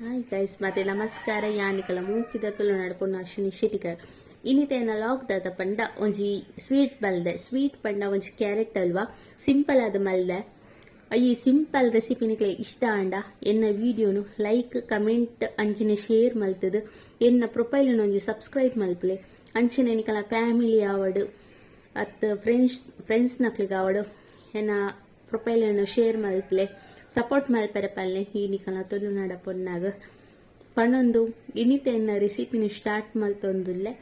Hi guys ಮತ್ತೆ ನಮಸ್ಕಾರ. ಯಾನಿಕಲ ಮೂಕಿದ ತುಳು ನಡಪುನ ಅಶ್ವಿನಿ ಶೆಟ್ಟಿಕರ್ ಇನ್ನಿತೇನ ಲಾಕ್ದಾದ ಪಂಡ ಒಂಜಿ ಸ್ವೀಟ್ ಬಲ್ದೆ ಸ್ವೀಟ್ ಪಂಡ ಒಂಜಿ ಕ್ಯಾರೆಟ್ ಅಲ್ವಾ? ಸಿಂಪಲ್ ಆದ ಮಲ್ದೆ. ಈ ಸಿಂಪಲ್ ರೆಸಿಪಿ ನಿಕ್ಲೆ ಇಷ್ಟ ಆಂಡ? ಎನ್ನ ವಿಡಿಯೋನು ಲೈಕ್ ಕಮೆಂಟ್ ಅಂಚಿನ ಶೇರ್ ಮಲ್ತದು. ಎನ್ನ ಪ್ರೊಫೈಲ್ ಒಂಜಿ ಸಬ್ಸ್ಕ್ರೈಬ್ ಮಲ್ಪಲೆ. ಅಂಚಿನ ನಿಕಲ ಫ್ಯಾಮಿಲಿ ಆವಡು ಅತ್ ಫ್ರೆಂಡ್ಸ್ ಫ್ರೆಂಡ್ಸ್ ನಕ್ಲಿಗೆ ಆವಡು ಎನ್ನ ಪ್ರೊಫೈಲ್ ಅನ್ನು ಶೇರ್ ಮಲ್ಪಲೆ. ಸಪೋರ್ಟ್ ಮಲ್ಪರೆ ಪಲ್ಲೆ, ಈ ನಿಖಲ ತುಳುನಾಡ ಪೊನ್ನಾಗ. ಪಣೊಂದು ಇನ್ನಿತೆನ್ನ ರೆಸಿಪಿನ ಸ್ಟಾರ್ಟ್ ಮಲ್ತೊಂದುಲ್ಲೆ,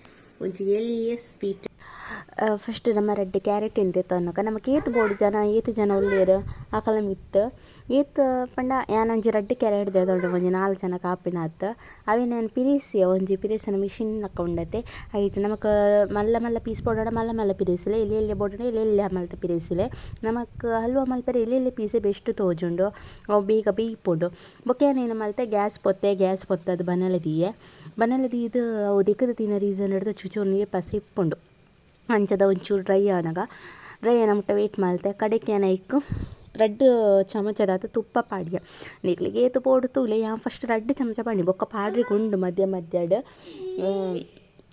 ಒಂಜಿ ಎಲ್ಲಿಯ ಸ್ವೀಟ್ ಫಸ್ಟ್ ನಮ್ಮ ರೆಡ್ ಕ್ಯಾರೆಟ್ ಎಂತ ಅನ್ನಕ. ನಮಗೆ ಏತ್ ಬೋಡು ಜನ, ಏತ್ ಜನ ಉಳ್ಳೇರು ಆಕಲ ಇತ್ತು. ಏತ್, ಪಂಡ ಯಾನೊಂಜಿ ರೆಡ್ ಕ್ಯಾರೆಟ್ ದೊಡ್ಡ ಒಂಜಿ ನಾಲ್ಕು ಜನ ಕಾಪಿನ ಅತ್ತ ಅವೆ ನಾನು ಪಿರಿಸಿ ಒಂಜಿ ಪಿರಿಸಿನ ಮಿಷಿನ್ ನಕ್ಕ ಉಂಡತೆ. ಐಟ್ ನಮಕ್ ಮಲ್ಲ ಮಲ್ಲ ಪೀಸ್ ಬೋಡೋಣ ಮಲ್ಲ ಮಲ್ಲ ಪಿರಿಸಿಲೆ ಇಲ್ಲಿ ಇಲ್ಲಿ ಬೋಡೋಣ ಇಲ್ಲಿ ಇಲ್ಲಿ ಮಲ್ತ ಪಿರಿಸಿಲೆ. ನಮಕ್ ಹಲ್ವ ಮಲ್ಪರೆ ಇಲ್ಲಿ ಇಲ್ಲಿ ಪೀಸೆ ಬೆಸ್ಟ್ ತೋಜುಂಡು. ಅವು ಬೇಗ ಬೇಯ್ಪುಂಡು. ಬೊಕ್ಕೇನೇನು ಮಲ್ತೆ ಗ್ಯಾಸ್ ಪೊತ್ತೆ, ಗ್ಯಾಸ್ ಪೊತ್ತದು ಬನಲೆ ದೀಯೆ ಇದು ಅವು ದಿಕ್ಕದ ತಿನ್ನ ರೀಸನ್ ಹಿಡಿದು ಚುಚೂರ್ನಿಗೆ ಪಸಿ ಇಪ್ಪುಂಡು ಅಂಚದ ಒಂಚೂರು ಡ್ರೈ ಆನಗ ಡ್ರೈ ಆನ ಮುಟ್ಟ ವೇಟ್ ಮಲ್ತೆ ಕಡೆಗೆ ಏನ ಇಕ್ಕು ರಡ್ಡ್ ಚಮಚದಾತ ತುಪ್ಪ ಪಾಡ್ಯ ನಿಕ್ಲಿಗೆ ಏತು ಪೋಡು ತೂಲೆ ಯಾ ಫಸ್ಟ್ ರಡ್ಡ್ ಚಮಚ ಪಾಡಿ ಬೊಕ್ಕ ಪಾಡ್ರಿ ಗುಂಡು ಮಧ್ಯ ಮಧ್ಯಡ್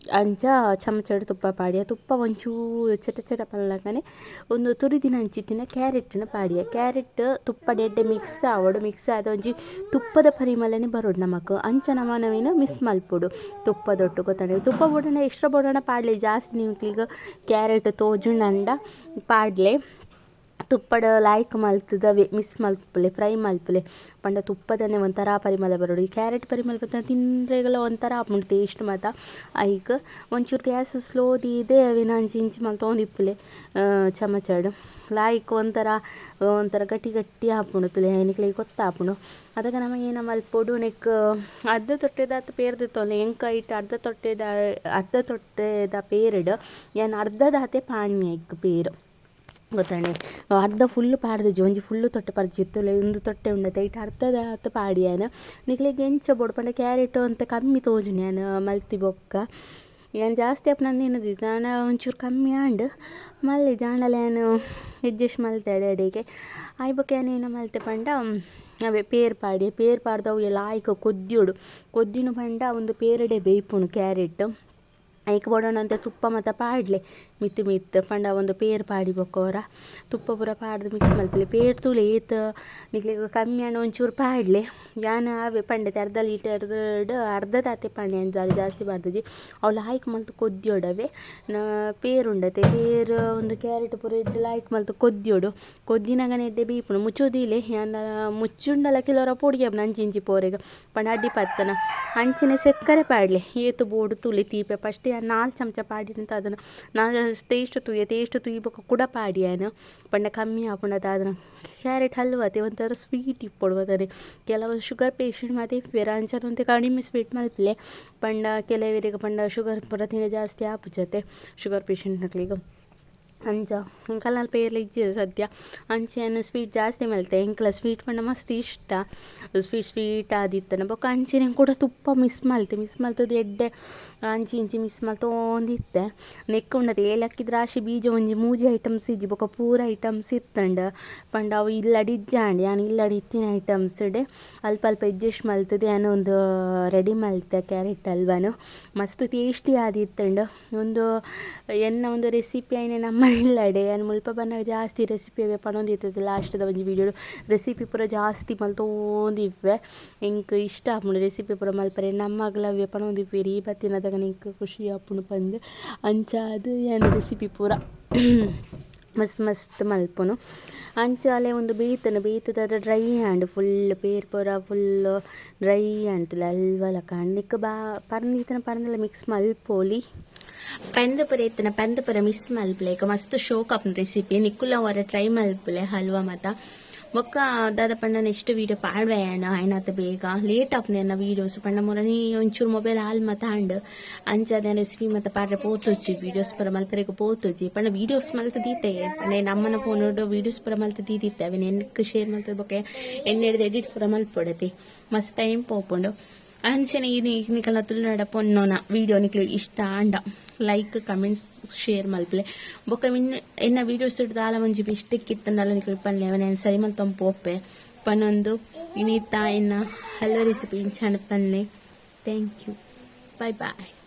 ಅಂಚ ಚಮಚಡ್ ತುಪ್ಪ ಪಾಡ್ಯ, ತುಪ್ಪ ಒಂಚೂರು ಚಟ ಚಟ ಪಲ್ಲಕನೆ ಒಂದು ತುರಿದಿನ ಕ್ಯಾರೆಟ್ ಕ್ಯಾರೆಟ್ನ ಪಾಡ್ಯ. ಕ್ಯಾರೆಟ್, ತುಪ್ಪ ಡೆಡ್ಡೆ ಮಿಕ್ಸ್ ಆವಡು, ಮಿಕ್ಸ್ ಆದ ಒಂಜಿ ತುಪ್ಪದ ಪರಿಮಳನೆ ಬರೋಡು ನಮಕ್. ಅಂಚ ನಮನವಿನ? ಮಿಸ್ ಮಲ್ಪುಡು. ತುಪ್ಪದೊಟ್ಟು ಗೊತ್ತಾನೆ ತುಪ್ಪ ಬೋಡಣ ಎಷ್ಟು ಬೋಡಣ ಪಾಡ್ಲೆ? ಜಾಸ್ತಿ ನಿಮ್ಕ್ಲಿಗ ಕ್ಯಾರೆಟ್ ತೋಜುಂಡಂಡ ಪಾಡ್ಲೆ. ತುಪ್ಪಡ ಲಾಯ್ಕ್ ಮಲ್ತದ ಮಿಸ್ ಮಲ್ಪಲೆ ಫ್ರೈ ಮಲ್ಪಲೆ ಪಂಡ ತುಪ್ಪದನೆ ಒಂಥರ ಪರಿಮಳ ಬರೋಡು. ಈ ಕ್ಯಾರೆಟ್ ಪರಿಮಳ ಬತ್ತ ತಿಂದ್ರೆಗೆಲ್ಲ ಒಂಥರ ಆಪುಂಡು ಟೇಸ್ಟ್ ಮಾತ ಐಕ್ ಒಂಚೂರು ಗ್ಯಾಸ್ ಸ್ಲೋ ದೀದೆ ಅವಿನ ಅಂಚಿ ಇಂಚಿ ಇಪ್ಪಲೆ ಚಮಚಡು. ಲಾಯ್ಕ್ ಒಂಥರ ಒಂಥರ ಗಟ್ಟಿ ಗಟ್ಟಿ ಆಪುಂಡು ಎನಿಕ್ಲೆ ಗೊತ್ತಾಪುಂಡು ಅದಕ್ಕೆ ನಮಗೆ ಏನು ಮಲ್ಪೊಡು ನೆಕ್ ಅರ್ಧ ತೊಟ್ಟೆದ ಪೇರ್ದು ತೊಲೆ ಎಂಕ ಇಟ್ಟು ಅರ್ಧ ತೊಟ್ಟೆದ ಅರ್ಧ ತೊಟ್ಟೆದ ಪೇರ್ಡ್. ಏನು ಅರ್ಧದಾತೆ ಪಾಣಿ ಐಕ್ ಪೇರು. ಗೊತ್ತಾಂಡೆ ಅರ್ಧ ಫುಲ್ಲು ಪಾಡ್ದು ಒಂಜಿ ಫುಲ್ಲು ತೊಟ್ಟೆ ಪರ್ಜಿತ್ತುಲೆ ಒಂದು ತೊಟ್ಟೆ ಉಂಡತೆ ಇಟ್ಟು ಅರ್ಧದ ಹತ್ತು ಪಾಡಿಯಾನ ನಿಕ್ಲೆಗ್ ಎಂಚ ಬೋಡು ಪಂಡ, ಕ್ಯಾರೆಟ್ ಅಂತ ಕಮ್ಮಿ ತೋಜು ನಾನು ಮಲ್ತಿ ಬೊಕ್ಕ. ಏನು ಜಾಸ್ತಿ ಅಪ್ಪ ನಂದು ಏನದಿತ್ತು ನಾನು ಒಂಚೂರು ಕಮ್ಮಿ ಆಂಡ್ ಮಲ್ಲಿ ಜಾಣಲೇನು ಅಡ್ಜಸ್ಟ್ ಮಲ್ತಾಡೆ ಅಡಿಗೆ. ಆಯ್ ಬೊಕ್ಕ ಏನೇನು ಮಲ್ತೆ ಪಂಡ, ಅವೇ ಪೇರ್ ಪಾಡಿ. ಪೇರ್ ಪಾಡ್ದವು ಎಲ್ಲ, ಆಯ್ಕೆ ಕೊದ್ದಿಯೋಡು ಕೊದ್ದಿನ ಪಂಡ, ಒಂದು ಪೇರಡೆ ಬೇಯ್ಪುಣು ಕ್ಯಾರೆಟ್. ಐಕ್ ಬೋಡೋಣ ಅಂತ ತುಪ್ಪ ಮತ್ತು ಪಾಡ್ಲೆ. ಮಿತ್ತು ಮಿತ್ ಪಂಡ ಒಂದು ಪೇರ್ ಪಾಡಿ ಬೊಕ್ಕೋರ. ತುಪ್ಪ ಪೂರ ಪಾಡ್ದು ಮಿಕ್ಸ್ ಮಲ್ಪಲೆ. ಪೇರ್ ತುಳಿ ಏತ್ ನಿಕ್ಲಿಗೆ ಕಮ್ಮಿ ಹಣ್ಣು ಒಂಚೂರು ಪಾಡ್ಲೆ. ಯಾನ ಅವೇ ಪಂಡತೆ ಅರ್ಧ ಲೀಟರ್ಡ್ ಅರ್ಧ ತಾತೆ ಪಂಡೆ ಅಂಜಾರು ಜಾಸ್ತಿ ಬಾರ್ದಿ ಅವಳು ಲಾಯ್ಕ್ ಮಲ್ತು ಕೊದ್ದಿಯೋಡವೆ ನ ಪೇರ್ ಉಂಡತೆ. ಪೇರ್ ಒಂದು ಕ್ಯಾರೆಟ್ ಪೂರ ಇದ್ದು ಲಾಯ್ಕ್ ಮಲ್ತು ಕೊದ್ದಿಯೋಡು ಕೊದ್ದಿನಾಗನೇ ಎಡ್ಡೆ ಬೀಪುಣು ಮುಚ್ಚೋದಿಲೆ ಯಾನ ಮುಚ್ಚುಂಡಲ ಕೆಲವರ ಪೊಡಿಗೆ ಅಂಚಿಂಚಿ ಪೋರೆಗ. ಪಂಡ ಅಡ್ಡಿ ಪತ್ತನ. ಅಂಚಿನ ಸಕ್ಕರೆ ಪಾಡ್ಲೆ. ಏತು ಬೋಡು ತುಳಿ, ತೀಪೆ ಫಸ್ಟ್ ನಾಲ್ಕು ಚಮಚ ಪಾಡಿನಂತ ಅದನ್ನು ನಾಲ್ ಟೇಸ್ಟ್ ತುಯ್ಯ ಟೇಸ್ಟ್ ತುಯ್ಬೇಕು ಕೂಡ ಪಾಡ್ಯಾನ ಪಂಡ ಕಮ್ಮಿ ಆಪುಂಡದ ಅದನ್ನು ಕ್ಯಾರೆಟ್ ಹಲ್ವತೆ ಒಂಥರ ಸ್ವೀಟ್ ಇಪ್ಪೊಡು ಕೆಲವು ಶುಗರ್ ಪೇಷಂಟ್ ಮತ್ತು ಇಪ್ಪೆರ ಅಂಚನಂತೆ ಕಡಿಮೆ ಸ್ವೀಟ್ ಮಲ್ಪಲೆ. ಪಂಡ ಕೆಲವರಿಗೆ ಪಂಡ ಶುಗರ್ ಪುರ ತಿನ್ನ ಜಾಸ್ತಿ ಆಪುಜತೆ. ಶುಗರ್ ಪೇಷಂಟ್ನಕ್ಲಿಗ ಅಂಚ ನಾನು ಪೇರ್ಲ ಇಜ್ಜಿದೆ ಸದ್ಯ? ಅಂಚೆನ ಸ್ವೀಟ್ ಜಾಸ್ತಿ ಮಲ್ತೆ ಎಂಕಲ ಸ್ವೀಟ್ ಪಂಡ ಮಸ್ತ್ ಇಷ್ಟ. ಸ್ವೀಟ್ ಸ್ವೀಟ್ ಆದಿತ್ತನ. ಬೊಕ್ಕ ಅಂಚಿನ ಕೂಡ ತುಪ್ಪ ಮಿಸ್ ಮಲ್ತೆ ಮಿಸ್ ಮಲ್ತದ್ದು ಎಡ್ಡೆ, ಅಂಚಿ ಇಂಚಿ ಮಿಸ್ ಮಲ್ತೋಂದಿತ್ತೆ. ನೆಕ್ ಉಂಡದೆ, ಏಲಕ್ಕಿ ರಾಶಿ ಬೀಜ ಒಂಜಿ ಮೂಜಿ ಐಟಮ್ಸ್ ಇಜ್ಜಿ, ಬೊಕ್ಕ ಪೂರ ಐಟಮ್ಸ್ ಇತ್ತಂಡ. ಪಂಡ ಅವು ಇಲ್ಲಡಿ ಇಜ್ಜಾಂಡ್, ಯಾನ್ ಇಲ್ಲಡಿ ಇತ್ತಿನ ಐಟಮ್ಸ್ ಡೆ. ಅಲ್ಪ ಅಲ್ಪ ಅಡ್ಜಸ್ಟ್ ಮಲ್ತದೆ ಏನೋ ಒಂದು ರೆಡಿ ಮಲ್ತೆ ಕ್ಯಾರೆಟ್ ಅಲ್ವಾನು. ಮಸ್ತ್ ಟೇಸ್ಟಿ ಆದಿತ್ತಂಡ. ಒಂದು ಎನ್ನ ಒಂದು ರೆಸಿಪಿ ಐನೆ ನಮ್ಮ ಇಲ್ಲಡೆ ಏನು ಮುಲ್ಪ ಬಂದಾಗ ಜಾಸ್ತಿ ರೆಸಿಪಿ ಅವೇ ಪನೊಂದಿರ್ತದೆ ಲಾಸ್ಟ್ದ ಒಂಜಿ ವೀಡಿಯೋ ರೆಸಿಪಿ ಪೂರ ಜಾಸ್ತಿ ಮಲ್ತೊಂದಿವ್ವೆ ಎಂಕ್ ಇಷ್ಟ ಆಪುಂಡು ರೆಸಿಪಿ ಪೂರ ಮಲ್ಪರೆ. ನಮ್ಮಗ್ಲ ಅವೇ ಪನೊಂದಿವ್ವೆರಿ ಈ ಬತ್ತಿನದಾಗ ನಿಂಗೆ ಖುಷಿ ಆಪುಂಡು ಪಂದ್. ಅಂಚ ಅದು ಏನು ರೆಸಿಪಿ ಪೂರ ಮಸ್ತ್ ಮಸ್ತ್ ಮಲ್ಪುನು. ಅಂಚ ಅಲೆ ಒಂದು ಬೇಯ್ತನ ಬೇಯ್ತದಾದ್ರೆ ಡ್ರೈ ಹ್ಯಾಂಡ್ ಫುಲ್ ಪೇರ್ ಪೂರ ಫುಲ್ ಡ್ರೈ ಹ್ಯಾಂಡ್ ಅಲ್ವಲ ಕಾಣ್ಲಿಕ್ಕೆ ಬಾ ಪರ್ನೀತನ ಪರ್ನೆಲ್ಲ ಮಿಕ್ಸ್ ಮಲ್ಪೋಲಿ. ಪಂಡ ಪುರ ಇತ್ತಿನ ಪುರ ಮಿಸ್ ಮಲ್ಪುಲೆ. ಮಸ್ತ್ ಶೋಕ್ ಅಪ್ನ ರೆಸಿಪಿ ನಿಕ್ಕುಲ ವರ ಟ್ರೈ ಮಲ್ಪುಲೆ, ಹಲ್ವಾ ಮತ. ಬೊಕ್ಕ, ದಾದ ಪಂಡ ನೆಕ್ಸ್ಟ್ ವೀಡಿಯೋ ಪಾಡ್ವೆಯಣ ಆಯ್ನಾತ ಬೇಗ. ಲೇಟ್ ಆಪ್ನ ವೀಡಿಯೋಸ್ ಪಂಡ ಮೊರನಿ ಒಂಚೂರು ಮೊಬೈಲ್ ಹಾಲ್ ಮತ ಹಂಡ್ ಅಂಚದ ರೆಸಿಪಿ ಮತ್ತೆ ಪಾಡ್ರೆ ಪೋತುಜಿ ವೀಡಿಯೋಸ್ ಪರ ಮಲ್ತರೆಗ ಪೋತುಜಿ ಪಂಡ ವೀಡಿಯೋಸ್ ಮಲ್ತ ದೀತೆ ಪಂಡ ನಮ್ಮನ ಫೋನ್ ವೀಡಿಯೋಸ್ ಪರ ಮಲ್ತ ದೀದಿತ್ತೆ ಅವಿನ ಎನ್ನಕ್ಕೆ ಶೇರ್ ಮಲ್ತ ಬೊಕ್ಕೆ. ಎಣ್ಣೆಡ್ದು ಎಡಿಟ್ ಪರ ಮಲ್ಪೊಡತಿ. ಮಸ್ತ್ ಟೈಮ್ ಪೋಪುಂಡು. ನಿಕಲ್ನ ತುಳುನಾಡ ಪೊನ್ನೋನ ವಿಡಿಯೋ ನಿಕ್ಲಿ ಇಷ್ಟ ಅಂಡ. ಲೈಕ್ ಕಮೆಂಟ್ಸ್ ಶೇರ್ ಮಲ್ಪಲೆ. ಬೊಕ್ಕ ಇನ್ನ ಎನ್ನ ವೀಡಿಯೋಸ್ ದಾಲ ಒಂಜಿ ಮಿಸ್ಟೇಕ್ ಇತ್ತಂಡಲ ನಿಕ್ಲಿ ಅವನ ಸರಿ ಮಲ್ತೊಂದು ಪೋಪೆ. ಪನೊಂದು ಇನ್ನಿತ್ತ ಇನ್ನು ಹಲೋ ರೆಸಿಪಿ ಇಂಚಾಣ ಪನ್ನೆ ಥ್ಯಾಂಕ್ ಯು ಬಾಯ್ ಬಾಯ್